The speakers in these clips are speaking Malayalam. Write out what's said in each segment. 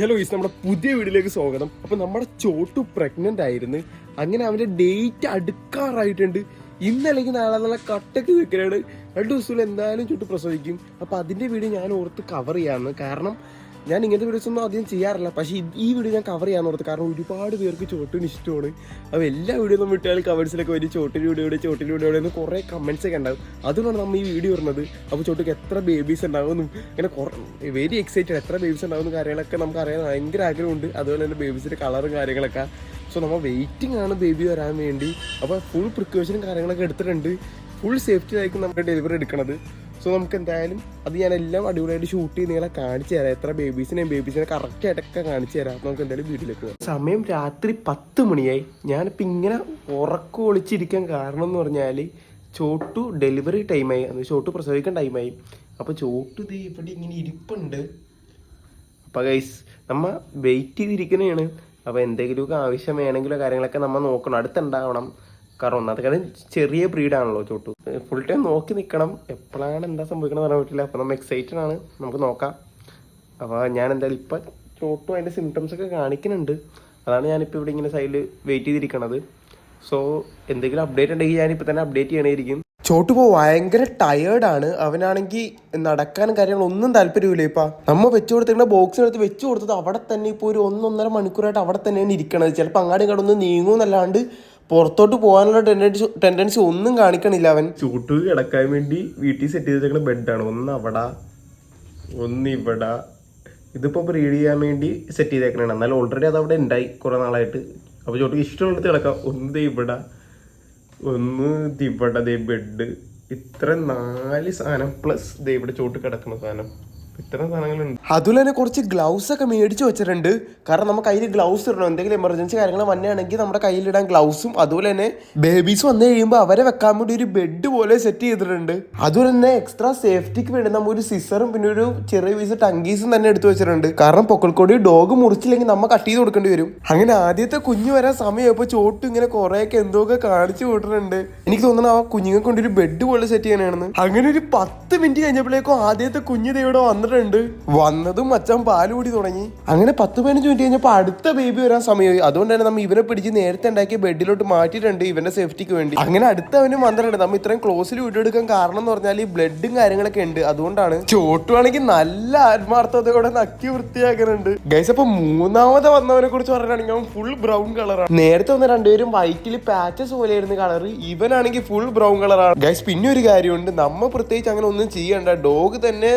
ഹലോ ഈസ് നമ്മുടെ പുതിയ വീഡിയോയിലേക്ക് സ്വാഗതം. അപ്പൊ നമ്മുടെ ചോട്ടു പ്രഗ്നന്റ് ആയിരുന്നു. അങ്ങനെ അവന്റെ ഡേറ്റ് അടുക്കാറായിട്ടുണ്ട്. ഇന്നല്ലെങ്കിൽ നാളെ നല്ല കട്ടക്ക് നിൽക്കലാണ് രണ്ടു ദിവസത്തിൽ എന്തായാലും ചുട്ടു പ്രസവിക്കും. അപ്പൊ അതിന്റെ വീഡിയോ ഞാൻ ഓർത്ത് കവർ ചെയ്യാന്ന്. കാരണം ഞാൻ ഇങ്ങനത്തെ വീഡിയോസ് ഒന്നും ആദ്യം ചെയ്യാറില്ല. പക്ഷേ ഈ വീഡിയോ ഞാൻ കവർ ചെയ്യാൻ ഓർത്ത് കാരണം ഒരുപാട് പേർക്ക് ചോട്ടിന് ഇഷ്ടമാണ്. അപ്പോൾ എല്ലാ വീഡിയോ നമ്മൾ വിട്ടാൽ കമൻസിലൊക്കെ വരും. ചോട്ടിന് വീഡിയോ ഇവിടെ ചോട്ടിന് വീഡിയോ ഇവിടെ എന്ന് കുറേ കമൻസ് ഒക്കെ ഉണ്ടാവും. അതുകൊണ്ടാണ് നമ്മൾ ഈ വീഡിയോ വരുന്നത് അപ്പോൾ ചോട്ടിക്ക് എത്ര ബേബീസ് ഉണ്ടാവുമെന്നും അങ്ങനെ കുറേ വെരി എക്സൈറ്റഡ് എത്ര ബേബീസ് ഉണ്ടാവുന്ന കാര്യങ്ങളൊക്കെ നമുക്ക് അറിയാൻ ഭയങ്കര ആഗ്രഹമുണ്ട്. അതുപോലെ തന്നെ ബേബീസിന്റെ കളറും കാര്യങ്ങളൊക്കെ. സോ നമ്മൾ വെയിറ്റിംഗ് ആണ് ബേബി വരാൻ വേണ്ടി. അപ്പോൾ ഫുൾ പ്രിക്കോഷനും കാര്യങ്ങളൊക്കെ എടുത്തിട്ടുണ്ട്. ഫുൾ സേഫ്റ്റി ആയിരിക്കും നമ്മുടെ ഡെലിവറി എടുക്കണത്. സോ നമുക്ക് എന്തായാലും അത് ഞാൻ എല്ലാം അടിപൊളിയായിട്ട് ഷൂട്ട് ചെയ്ത് നിങ്ങളെ കാണിച്ചു തരാം. എത്ര ബേബീസിനെയും ബേബീസിനെ കറക്റ്റ് ആയിട്ടൊക്കെ കാണിച്ചു തരാം. അപ്പോൾ നമുക്ക് എന്തായാലും വീട്ടിലേക്ക് പോകാം. സമയം രാത്രി പത്ത് മണിയായി. ഞാനിപ്പോൾ ഇങ്ങനെ ഉറക്കം ഒളിച്ചിരിക്കാൻ കാരണം എന്ന് പറഞ്ഞാൽ ചോട്ടു ഡെലിവറി ടൈമായി അത് ചോട്ടു പ്രസവിക്കാൻ ടൈമായി അപ്പോൾ ചോട്ടു ഇത് ഇവിടെ ഇങ്ങനെ ഇരിപ്പുണ്ട്. അപ്പോൾ ഗൈസ് നമ്മൾ വെയിറ്റ് ചെയ്തിരിക്കുന്നതാണ് അപ്പോൾ എന്തെങ്കിലുമൊക്കെ ആവശ്യം വേണമെങ്കിലോ കാര്യങ്ങളൊക്കെ നമ്മൾ നോക്കണം. അടുത്തുണ്ടാവണം. കാരണം ഒന്നാമത്തെ കാര്യം ചെറിയ ബ്രീഡാണല്ലോ ചോട്ടു. ഫുൾ ടൈം നോക്കി നിൽക്കണം എപ്പോഴാണ് എന്താ സംഭവിക്കണം പറയാൻ പറ്റില്ല. അപ്പോൾ നമ്മൾ എക്സൈറ്റഡ് ആണ്. നമുക്ക് നോക്കാം. അപ്പോൾ ഞാൻ എന്തായാലും ഇപ്പം ചോട്ടു അതിന്റെ സിംറ്റംസ് ഒക്കെ കാണിക്കുന്നുണ്ട്. അതാണ് ഞാനിപ്പോൾ ഇവിടെ ഇങ്ങനെ സൈഡിൽ വെയിറ്റ് ചെയ്തിരിക്കണത്. സോ എന്തെങ്കിലും അപ്ഡേറ്റ് ഉണ്ടെങ്കിൽ ഞാനിപ്പോൾ തന്നെ അപ്ഡേറ്റ് ചെയ്യണമായിരിക്കും ചോട്ടു ഇപ്പോൾ ഭയങ്കര ടയേർഡാണ് അവനാണെങ്കിൽ നടക്കാനും കാര്യങ്ങളൊന്നും താല്പര്യമില്ല ഇപ്പൊ. നമ്മ വെച്ചു കൊടുത്തിരുന്ന ബോക്സിനടുത്ത് വെച്ച് കൊടുത്തത് അവിടെ തന്നെ ഇപ്പോൾ ഒരു ഒന്നൊന്നര മണിക്കൂറായിട്ട് അവിടെ തന്നെയാണ് ഇരിക്കണത്. ചിലപ്പോൾ അങ്ങാടും ഒന്ന് നീങ്ങുമെന്നല്ലാണ്ട് പുറത്തോട്ട് പോകാനുള്ള ടെൻഡൻസി ടെൻഡൻസി ഒന്നും കാണിക്കണില്ല അവൻ. ചൂട്ട് കിടക്കാൻ വേണ്ടി വീട്ടിൽ സെറ്റ് ചെയ്തേക്കുന്ന ബെഡാണ് ഒന്ന് അവിടെ ഒന്ന് ഇവിടെ. ഇതിപ്പോൾ ബ്രീഡ് ചെയ്യാൻ വേണ്ടി സെറ്റ് ചെയ്തേക്കണതാണ്. എന്നാലും ഓൾറെഡി അത് അവിടെ ഉണ്ടായി കുറേ നാളായിട്ട്. അപ്പോൾ ചോട്ടിക്ക് ഇഷ്ടമുള്ളത് കിടക്കാം. ഒന്ന് ഇവിടെ ഒന്ന് ഇവിടെ ദേ ബെഡ് ഇത്ര നാല് സാധനം പ്ലസ് ദേ ഇവിടെ ചോട്ട് കിടക്കുന്ന സാധനം. അതുപോലെ തന്നെ കുറച്ച് ഗ്ലൗസ് ഒക്കെ മേടിച്ച് വെച്ചിട്ടുണ്ട്. കാരണം നമുക്ക് കയ്യിൽ ഗ്ലൗസ് ഇടണം. എന്തെങ്കിലും എമർജൻസി കാര്യങ്ങൾ വന്നെയാണെങ്കിൽ നമ്മുടെ കയ്യിലിടാൻ ഗ്ലൗസും അതുപോലെ തന്നെ ബേബീസ് വന്നു കഴിയുമ്പോൾ അവരെ വെക്കാൻ വേണ്ടി ഒരു ബെഡ് പോലെ സെറ്റ് ചെയ്തിട്ടുണ്ട്. അതുപോലെ തന്നെ എക്സ്ട്രാ സേഫ്റ്റിക്ക് വേണ്ടി നമ്മൾ ഒരു സിസറും പിന്നെ ഒരു ചെറിയ പീസ് ടങ്കീസും തന്നെ എടുത്തു വെച്ചിട്ടുണ്ട്. കാരണം പൊക്കൾക്കോടി ഡോഗ് മുറിച്ചില്ലെങ്കിൽ നമ്മൾ കട്ട് ചെയ്ത് കൊടുക്കേണ്ടി വരും. അങ്ങനെ ആദ്യത്തെ കുഞ്ഞു വരാൻ സമയമായപ്പോൾ ചോട്ടും ഇങ്ങനെ കുറേയൊക്കെ എന്തൊക്കെ കാണിച്ചു കൂട്ടുന്നുണ്ട് എനിക്ക് തോന്നുന്നു ആ കുഞ്ഞുങ്ങൾക്ക് കൊണ്ട് ഒരു ബെഡ് പോലെ സെറ്റ് ചെയ്യാനാണെന്ന്. അങ്ങനെ ഒരു പത്ത് മിനിറ്റ് കഴിഞ്ഞപ്പോഴേക്കും ആദ്യത്തെ കുഞ്ഞു ദേ ഇവിടെ വന്നിട്ടുണ്ട്. വന്നതും മച്ചാൻ പാൽ കൂടി തുടങ്ങി. അങ്ങനെ പത്ത് പതിനഞ്ച് മിനിറ്റ് കഴിഞ്ഞപ്പോൾ അടുത്ത ബേബി വരാൻ സമയമായി അതുകൊണ്ട് തന്നെ നമ്മൾ ഇവനെ പിടിച്ച് നേരത്തെ ഉണ്ടാക്കിയ ബെഡിലോട്ട് മാറ്റിയിട്ടുണ്ട് ഇവന്റെ സേഫ്റ്റിക്ക് വേണ്ടി. അങ്ങനെ അടുത്തവനും വന്നിട്ടുണ്ട്. നമ്മൾ ഇത്രയും ക്ലോസിൽ എടുക്കാൻ കാരണം എന്ന് പറഞ്ഞാൽ ഈ ബ്ലഡും കാര്യങ്ങളൊക്കെ ഉണ്ട്. അതുകൊണ്ടാണ് ചോട്ടുവാണെങ്കിൽ നല്ല ആത്മാർത്ഥതയോടെ നക്കി വൃത്തിയാക്കുന്നുണ്ട്. ഗൈസ് അപ്പൊ മൂന്നാമത് വന്നവനെ കുറിച്ച് പറയുകയാണെങ്കിൽ അവൻ ഫുൾ ബ്രൗൺ കളറാണ് നേരത്തെ വന്ന രണ്ടുപേരും വൈറ്റിൽ പാച്ചസ് പോലെ പോലെയായിരുന്നു കളർ ഇവനാണെങ്കിൽ ഫുൾ ബ്രൗൺ കളറാണ് ഗൈസ് പിന്നെ ഒരു കാര്യമുണ്ട്. നമ്മൾ പ്രത്യേകിച്ച് അങ്ങനെ ഒന്നും ചെയ്യണ്ട. ഡോഗ് തന്നെ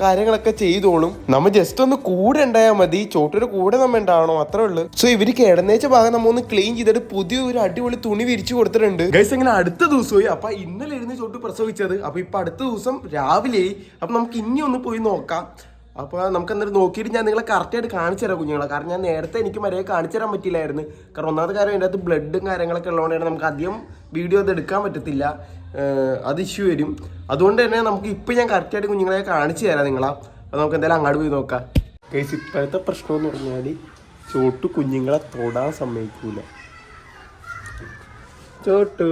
കാര്യങ്ങളൊക്കെ ചെയ്തോളും. നമ്മൾ ജസ്റ്റ് ഒന്ന് കൂടെ ഉണ്ടായാൽ മതി. ചോട്ടൊരു കൂടെ നമ്മൾ ഉണ്ടാവണം? അത്രേ ഉള്ളൂ. സോ ഇവർ കിടന്നേച്ച ഭാഗം നമ്മൾ ഒന്ന് ക്ലീൻ ചെയ്തിട്ട് പുതിയ ഒരു അടിപൊളി തുണി വിരിച്ചു കൊടുത്തിട്ടുണ്ട്. ഗൈസ് ഇങ്ങനെ അടുത്ത ദിവസമായി. അപ്പൊ ഇന്നലെ ഇരുന്ന് ചോട്ട് പ്രസവിച്ചത്. അപ്പൊ ഇപ്പൊ അടുത്ത ദിവസം രാവിലെ അപ്പൊ നമുക്ക് ഇനി ഒന്ന് പോയി നോക്കാം. അപ്പോൾ നമുക്ക് എന്നിട്ട് നോക്കിയിട്ട് ഞാൻ നിങ്ങളെ കറക്റ്റായിട്ട് കാണിച്ചു തരാം കുഞ്ഞുങ്ങളെ. കാരണം ഞാൻ നേരത്തെ എനിക്ക് മര്യാദ കാണിച്ചു തരാൻ പറ്റില്ലായിരുന്നു. കാരണം ഒന്നാമത്തെ കാര്യം അതിന്റെ അകത്ത് ബ്ലഡും കാര്യങ്ങളൊക്കെ ഉള്ളതുകൊണ്ടാണ് നമുക്ക് അധികം വീഡിയോ അത് എടുക്കാൻ പറ്റത്തില്ല. അത് ഇഷ്യൂ വരും. അതുകൊണ്ട് തന്നെ നമുക്ക് ഇപ്പം ഞാൻ കറക്റ്റായിട്ട് കുഞ്ഞുങ്ങളെ കാണിച്ചു തരാം നിങ്ങളാ. അപ്പോൾ നമുക്ക് എന്തായാലും അങ്ങോട്ട് പോയി നോക്കാം. കേസ് ഇപ്പോഴത്തെ പ്രശ്നം എന്ന് പറഞ്ഞാൽ ചോട്ടു കുഞ്ഞുങ്ങളെ തൊടാൻ സമ്മതിക്കൂല. ചോട്ടു.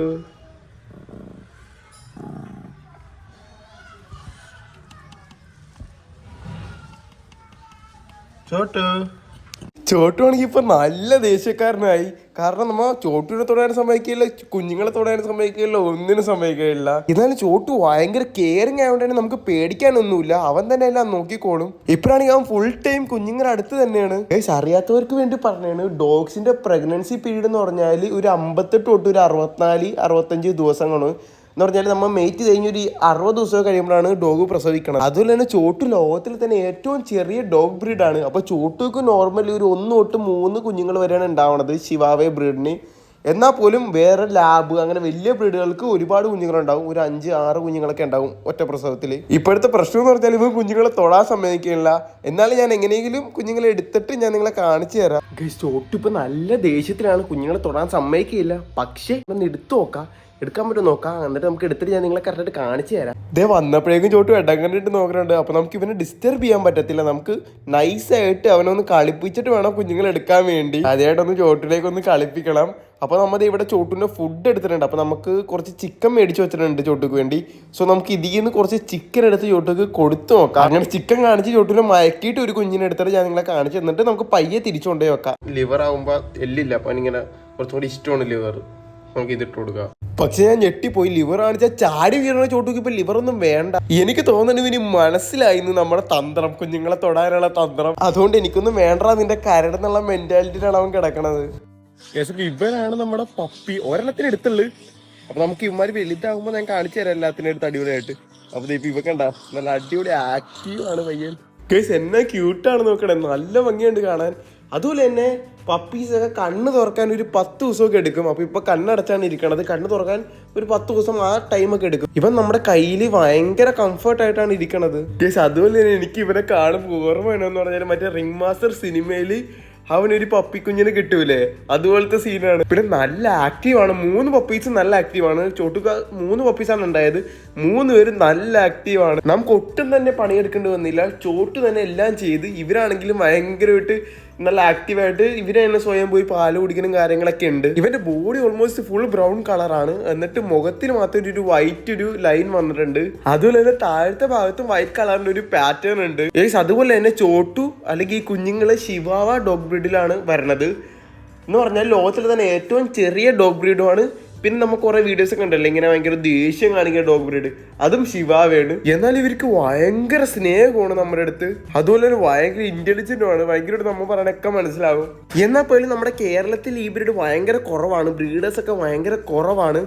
ചോട്ടു. ആണെങ്കിൽ ഇപ്പൊ നല്ല ദേഷ്യക്കാരനായി. കാരണം നമ്മ ചോട്ടുവിനെ തൊടാനും സമ്മതിക്കില്ല കുഞ്ഞുങ്ങളെ തൊടാനും സമ്മതിക്കില്ല ഒന്നിനും സമ്മതിക്കില്ല എന്നാലും ചോട്ടു ഭയങ്കര കെയറിങ് ആയതുകൊണ്ട് തന്നെ നമുക്ക് പേടിക്കാനൊന്നുമില്ല. അവൻ തന്നെ എല്ലാം നോക്കിക്കോളും. ഇപ്പോഴാണെങ്കിൽ അവൻ ഫുൾ ടൈം കുഞ്ഞുങ്ങളുടെ അടുത്ത് തന്നെയാണ്. അറിയാത്തവർക്ക് വേണ്ടി പറഞ്ഞാണ് ഡോഗ്സിന്റെ പ്രഗ്നൻസി പീരീഡ് എന്ന് പറഞ്ഞാൽ ഒരു അമ്പത്തെട്ട് തൊട്ട് ഒരു അറുപത്തിനാല് അറുപത്തഞ്ച് ദിവസമാണ് എന്ന് പറഞ്ഞാൽ നമ്മൾ മെയ്റ്റ് കഴിഞ്ഞ് ഒരു അറുപത് ദിവസം കഴിയുമ്പോഴാണ് ഡോഗ് പ്രസവിക്കണം അതുപോലെ തന്നെ ചോട്ടു ലോകത്തിൽ തന്നെ ഏറ്റവും ചെറിയ ഡോഗ് ബ്രീഡാണ് അപ്പോൾ ചോട്ടുക്ക് നോർമലി ഒരു ഒന്ന് തൊട്ട് മൂന്ന് കുഞ്ഞുങ്ങൾ വരെയാണ് ഉണ്ടാവുന്നത് ശിവാവേ ബ്രീഡിന്. എന്നാൽ പോലും വേറെ ലാബ് അങ്ങനെ വലിയ ബ്രീഡുകൾക്ക് ഒരുപാട് കുഞ്ഞുങ്ങളുണ്ടാവും. ഒരു അഞ്ച് ആറ് കുഞ്ഞുങ്ങളൊക്കെ ഉണ്ടാവും ഒറ്റ പ്രസവത്തിൽ ഇപ്പോഴത്തെ പ്രശ്നം എന്ന് പറഞ്ഞാൽ ഇവ കുഞ്ഞുങ്ങളെ തൊടാൻ സമ്മതിക്കില്ല. എന്നാലും ഞാൻ എങ്ങനെയെങ്കിലും കുഞ്ഞുങ്ങളെ എടുത്തിട്ട് ഞാൻ നിങ്ങളെ കാണിച്ചു തരാം. ഇപ്പൊ നല്ല ദേഷ്യത്തിലാണ് കുഞ്ഞുങ്ങളെ തൊടാൻ സമ്മതിക്കില്ല. പക്ഷേ ഒന്ന് എടുത്തു നോക്കാം. എടുക്കാൻ പറ്റുമോ നോക്കാം. എന്നിട്ട് നമുക്ക് എടുത്തിട്ട് ഞാൻ നിങ്ങളെ കറക്റ്റായിട്ട് കാണിച്ചു തരാം. ഇതേ വന്നപ്പോഴേക്കും ചോട്ടു ഇടങ്ങണ്ടിട്ട് നോക്കുന്നുണ്ട് അപ്പോൾ നമുക്ക് ഇവനെ ഡിസ്റ്റർബ് ചെയ്യാൻ പറ്റത്തില്ല. നമുക്ക് നൈസായിട്ട് അവനൊന്ന് കളിപ്പിച്ചിട്ട് വേണം കുഞ്ഞുങ്ങൾ എടുക്കാൻ വേണ്ടി. അതേട്ടൊന്ന് ചോട്ടിലേക്ക് ഒന്ന് കളിപ്പിക്കണം. അപ്പോൾ നമ്മൾ ദേ ഇവിടെ ചോട്ടിന്റെ ഫുഡ് എടുത്തിട്ടുണ്ട്. അപ്പോൾ നമുക്ക് കുറച്ച് ചിക്കൻ മേടിച്ച് വെച്ചിട്ടുണ്ട് ചോട്ടുക്ക് വേണ്ടി. സോ നമുക്ക് ഇതിൽ നിന്ന് കുറച്ച് ചിക്കൻ എടുത്ത് ചോട്ടുക്ക് കൊടുത്തു നോക്കാം. അങ്ങനെ ചിക്കൻ കാണിച്ച് ചോട്ടുവിനെ മയക്കിയിട്ട് ഒരു കുഞ്ഞിനെ എടുത്തിട്ട് ഞാൻ നിങ്ങളെ കാണിച്ചു തന്നിട്ട് നമുക്ക് പയ്യെ തിരിച്ചു കൊണ്ടുപോയി വെക്കാം. ലിവർ ആകുമ്പോൾ എല്ലില്ല. അപ്പോൾ ഇങ്ങനെ കുറച്ചും കൂടി ഇഷ്ടമാണ് ലിവർ നമുക്ക് ഇതിട്ട് കൊടുക്കാം. പക്ഷെ ഞാൻ ഞെട്ടിപ്പോയി. ലിവർ കാണിച്ചാൽ ചാടി വീണ ചോട്ടുക്ക് ഇപ്പൊ ലിവർ ഒന്നും വേണ്ട. എനിക്ക് തോന്നുന്നത് ഇനി മനസ്സിലായി നമ്മുടെ തന്ത്രം കുഞ്ഞുങ്ങളെ തൊടാനുള്ള തന്ത്രം. അതുകൊണ്ട് എനിക്കൊന്നും വേണ്ട നിന്റെ കരടെന്നുള്ള മെന്റാലിറ്റിയിലാണ് അവൻ കിടക്കണത്. ഇവനാണ് നമ്മുടെ പപ്പി. ഒരെണ്ണത്തിന് എടുത്തുള്ളു. അപ്പൊ നമുക്ക് ഇവന്മാര് വലുതാകുമ്പോ ഞാൻ കാണിച്ചു തരാം എല്ലാത്തിനും എടുത്ത് അടിപൊളിയായിട്ട്. അപ്പൊ ഇപ്പൊ ഇവ കണ്ട നല്ല അടിപൊളി ആക്റ്റീവ് ആണ് പയ്യൻ. കേസ് എന്നാ ക്യൂട്ടാണ് നോക്കണേ. നല്ല ഭംഗിയുണ്ട് കാണാൻ. അതുപോലെ തന്നെ പപ്പീസ് ഒക്കെ കണ്ണ് തുറക്കാൻ ഒരു പത്ത് ദിവസമൊക്കെ എടുക്കും. അപ്പൊ ഇപ്പൊ കണ്ണടച്ചാണ് ഇരിക്കണത്. കണ്ണ് തുറക്കാൻ ഒരു പത്ത് ദിവസം ആ ടൈമൊക്കെ എടുക്കും. ഇവൻ നമ്മുടെ കയ്യിൽ ഭയങ്കര കംഫർട്ട് ആയിട്ടാണ് ഇരിക്കണത്. കേസ് അതുപോലെ തന്നെ എനിക്ക് ഇവനെ കാണുമ്പോൾ ഓർമ്മ വേണമെന്ന് പറഞ്ഞാൽ മറ്റേ റിംഗ് മാസ്റ്റർ സിനിമയിൽ അവനൊരു പപ്പി കുഞ്ഞിന് കിട്ടൂലേ? അതുപോലത്തെ സീനാണ് പിന്നെ നല്ല ആക്റ്റീവ് ആണ്. മൂന്ന് പപ്പീസ് നല്ല ആക്റ്റീവ് ആണ്. ചോട്ടുക മൂന്ന് പപ്പീസാണ് ഉണ്ടായത്. മൂന്ന് പേരും നല്ല ആക്റ്റീവ് ആണ്. നമുക്ക് ഒട്ടും തന്നെ പണിയെടുക്കേണ്ടി വന്നില്ല. ചോട്ട് തന്നെ എല്ലാം ചെയ്ത് ഇവരാണെങ്കിലും ഭയങ്കരമായിട്ട് നല്ല ആക്റ്റീവായിട്ട് ഇവർ തന്നെ സ്വയം പോയി പാൽ കുടിക്കുന്ന കാര്യങ്ങളൊക്കെ ഉണ്ട്. ഇവന്റെ ബോഡി ഓൾമോസ്റ്റ് ഫുൾ ബ്രൗൺ കളറാണ് എന്നിട്ട് മുഖത്തിന് മാത്രം ഒരു വൈറ്റ് ഒരു ലൈൻ വന്നിട്ടുണ്ട്. അതുപോലെ തന്നെ താഴത്തെ ഭാഗത്തും വൈറ്റ് കളറിന്റെ ഒരു പാറ്റേൺ ഉണ്ട്. അതുപോലെ തന്നെ ചോട്ടു അല്ലെങ്കിൽ ഈ കുഞ്ഞുങ്ങളെ ശിവാവ ഡോഗ് ബ്രീഡിലാണ് വരണത് എന്ന് പറഞ്ഞാൽ ലോകത്തിലെ തന്നെ ഏറ്റവും ചെറിയ ഡോഗ് ബ്രീഡുമാണ് പിന്നെ നമുക്ക് കുറെ വീഡിയോസ് ഒക്കെ ഉണ്ടല്ലോ ഇങ്ങനെ ഭയങ്കര ദേഷ്യം കാണിക്കുന്ന ഡോഗ് ബ്രീഡ് അതും ശിവാവേണ്. എന്നാൽ ഇവർക്ക് ഭയങ്കര സ്നേഹമാണ് നമ്മുടെ അടുത്ത്. അതുപോലെ തന്നെ ഭയങ്കര ഇന്റലിജന്റും ആണ്. ഭയങ്കരമായിട്ട് നമ്മൾ പറയണൊക്കെ മനസ്സിലാവും. എന്നാൽ പോലും നമ്മുടെ കേരളത്തിൽ ഈ ബ്രീഡ് ഭയങ്കര കുറവാണ്. ബ്രീഡേഴ്സ് ഒക്കെ ഭയങ്കര കുറവാണ്.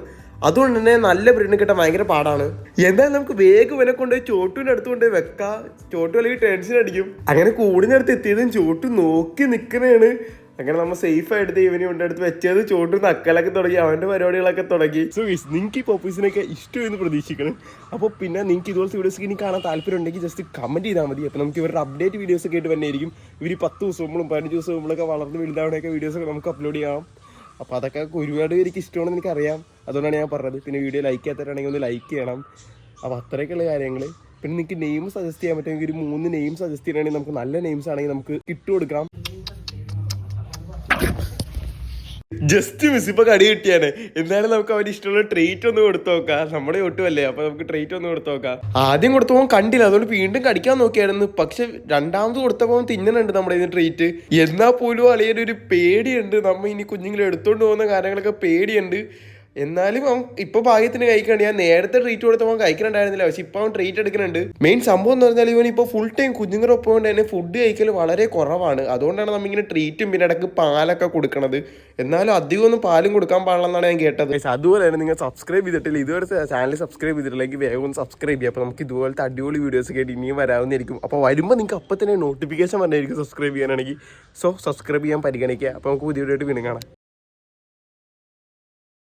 അതുകൊണ്ട് തന്നെ നല്ല ബ്രീഡിന് കിട്ടാൻ ഭയങ്കര പാടാണ്. എന്തായാലും നമുക്ക് വേഗം വില കൊണ്ട് ചോട്ടുവിന്റെ അടുത്ത് കൊണ്ട് വെക്കാം. ചോട്ടു അല്ലെങ്കിൽ ടെൻഷൻ അടിക്കും. അങ്ങനെ കൂടിനടുത്ത് എത്തിയതും ചോട്ടു നോക്കി നിൽക്കണേണ് അങ്ങനെ നമ്മൾ സേഫ് ആയിട്ട് ഇവനെ കൊണ്ട് അടുത്ത് വെച്ചത് ചോട്ടും നക്കലൊക്കെ തുടങ്ങി അവന്റെ പരിപാടികളൊക്കെ തുടങ്ങി. സോ നിങ്ങൾക്ക് ഈ പോപ്പീസിനൊക്കെ ഇഷ്ടമെന്ന് പ്രതീക്ഷിക്കണം. അപ്പോൾ പിന്നെ നിങ്ങൾക്ക് ഇതുപോലത്തെ വീഡിയോസ് ഇനി കാണാൻ താല്പര്യം ഉണ്ടെങ്കിൽ ജസ്റ്റ് കമന്റ് ചെയ്താൽ മതി. അപ്പോൾ നമുക്ക് ഇവരുടെ അപ്ഡേറ്റ് വീഡിയോസ് ഒക്കെ ആയിട്ട് തന്നെയായിരിക്കും ഇവർ പത്ത് ദിവസം മുമ്പും പതിനഞ്ച് ദിവസം മുമ്പൊക്കെ വളർന്ന് വലുതാവണയൊക്കെ വീഡിയോസ് ഒക്കെ നമുക്ക് അപ്ലോഡ് ചെയ്യാം. അപ്പോൾ അതൊക്കെ ഒരുപാട് പേർക്ക് ഇഷ്ടമാണെന്ന് എനിക്കറിയാം. അതുകൊണ്ടാണ് ഞാൻ പറഞ്ഞത്. പിന്നെ വീഡിയോ ലൈക്ക് ചെയ്യാത്തവരാണെങ്കിൽ ഒന്ന് ലൈക്ക് ചെയ്യണം. അപ്പോൾ അത്രയൊക്കെയുള്ള കാര്യങ്ങൾ. പിന്നെ നിങ്ങൾക്ക് നെയിം സജസ്റ്റ് ചെയ്യാൻ പറ്റുമെങ്കിൽ ഒരു മൂന്ന് നെയിം സജസ്റ്റ് ചെയ്യണമെങ്കിൽ നമുക്ക് നല്ല നെയിംസ് ആണെങ്കിൽ നമുക്ക് ഇട്ട് കൊടുക്കാം ജസ്റ്റ് മിസ് ഇപ്പൊ കടി കിട്ടിയാണ്. എന്നാലും നമുക്ക് അവന് ഇഷ്ടമുള്ള ട്രീറ്റ് ഒന്ന് കൊടുത്തു നോക്കാം. നമ്മുടെ ഒട്ടുമല്ലേ? അപ്പൊ നമുക്ക് ട്രീറ്റ് ഒന്ന് കൊടുത്തു നോക്കാം. ആദ്യം കൊടുത്തപ്പോൾ കണ്ടില്ല. അതുകൊണ്ട് വീണ്ടും കടിക്കാൻ നോക്കിയായിരുന്നു. പക്ഷെ രണ്ടാമത് കൊടുത്തപ്പോൾ തിന്നണുണ്ട് നമ്മുടെ ഇതിന് ട്രീറ്റ് എന്നാ പോലും അളിയൻ ഒരു പേടിയുണ്ട്. നമ്മ ഇനി കുഞ്ഞുങ്ങളെ എടുത്തോണ്ട് പോകുന്ന കാര്യങ്ങളൊക്കെ പേടിയുണ്ട്. എന്നാലും അവൻ ഇപ്പൊ ഭാഗ്യത്തിന് കഴിക്കണ്ട ഞാൻ നേരത്തെ ട്രീറ്റ് കൊടുത്തപ്പോൾ അവൻ കഴിക്കണുണ്ടായിരുന്നില്ല. പക്ഷെ ഇപ്പൊ അവൻ ട്രീറ്റ് എടുക്കുന്നുണ്ട് മെയിൻ സംഭവം എന്ന് പറഞ്ഞാൽ ഇവൻ ഇപ്പോൾ ഫുൾ ടൈം കുഞ്ഞുങ്ങളൊപ്പം കൊണ്ട് തന്നെ ഫുഡ് കഴിക്കൽ വളരെ കുറവാണ്. അതുകൊണ്ടാണ് നമ്മിങ്ങനെ ട്രീറ്റും പിന്നെ ഇടയ്ക്ക് പാലൊക്കെ കൊടുക്കണത്. എന്നാലും അധികം ഒന്നും പാലും കൊടുക്കാൻ പാടില്ലെന്നാണ് ഞാൻ കേട്ടത്. അതുപോലെ തന്നെ നിങ്ങൾ സബ്സ്ക്രൈബ് ചെയ്തിട്ടില്ല. ഇതുവരെ ചാനൽ സബ്സ്ക്രൈബ് ചെയ്തിട്ടില്ലെങ്കിൽ വേഗം ഒന്ന് സബ്സ്ക്രൈബ് ചെയ്യുക. അപ്പോൾ നമുക്ക് ഇതുപോലത്തെ അടിപൊളി വീഡിയോസ് കേട്ട് ഇനിയും വരാവുന്നതായിരിക്കും. അപ്പോൾ വരുമ്പോൾ നിങ്ങൾക്ക് അപ്പൊ തന്നെ നോട്ടിഫിക്കേഷൻ വന്നായിരിക്കും സബ്സ്ക്രൈബ് ചെയ്യാനാണെങ്കിൽ. സോ സബ്സ്ക്രൈബ് ചെയ്യാൻ പരിഗണിക്കുക. അപ്പോൾ നമുക്ക് പുതിയ വീഡിയോ വീണ്ടും കാണാം.